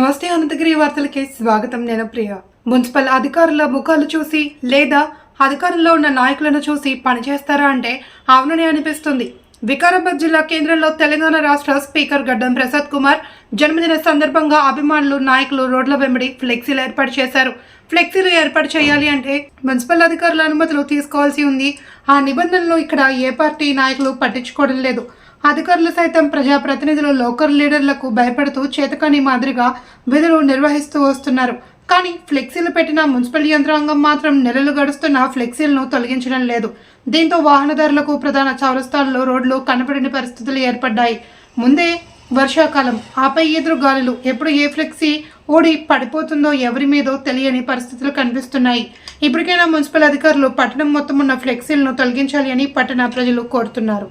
నమస్తే అనంతగిరి వార్తలకి స్వాగతం నేను ప్రియ. మున్సిపల్ అధికారుల ముఖాలు చూసి లేదా అధికారంలో ఉన్న నాయకులను చూసి పనిచేస్తారా అంటే అవుననే అనిపిస్తుంది. వికారాబాద్ జిల్లా కేంద్రంలో తెలంగాణ రాష్ట్ర స్పీకర్ గడ్డం ప్రసాద్ కుమార్ జన్మదిన సందర్భంగా అభిమానులు నాయకులు రోడ్ల వెంబడి ఫ్లెక్సీలు ఏర్పాటు చేశారు. ఫ్లెక్సీలు ఏర్పాటు చేయాలి అంటే మున్సిపల్ అధికారుల అనుమతులు తీసుకోవాల్సి ఉంది. ఆ నిబంధనలు ఇక్కడ ఏ పార్టీ నాయకులు పట్టించుకోవడం లేదు. అధికారులు సైతం ప్రజాప్రతినిధులు లోకల్ లీడర్లకు భయపడుతూ చేతకాని మాదిరిగా విధులు నిర్వహిస్తూ వస్తున్నారు. కానీ ఫ్లెక్సీలు పెట్టిన మున్సిపల్ యంత్రాంగం మాత్రం నెలలు గడుస్తున్న ఫ్లెక్సీలను తొలగించడం లేదు. దీంతో వాహనదారులకు ప్రధాన చౌరస్తాల్లో రోడ్లు కనపడని పరిస్థితులు ఏర్పడ్డాయి. ముందే వర్షాకాలం ఆపై ఎదురు గాలులు ఎప్పుడు ఏ ఫ్లెక్సీ ఓడి పడిపోతుందో ఎవరి మీదో తెలియని పరిస్థితులు కనిపిస్తున్నాయి. ఇప్పటికైనా మున్సిపల్ అధికారులు పట్టణం మొత్తం ఉన్న ఫ్లెక్సీలను తొలగించాలి అని పట్టణ ప్రజలు కోరుతున్నారు.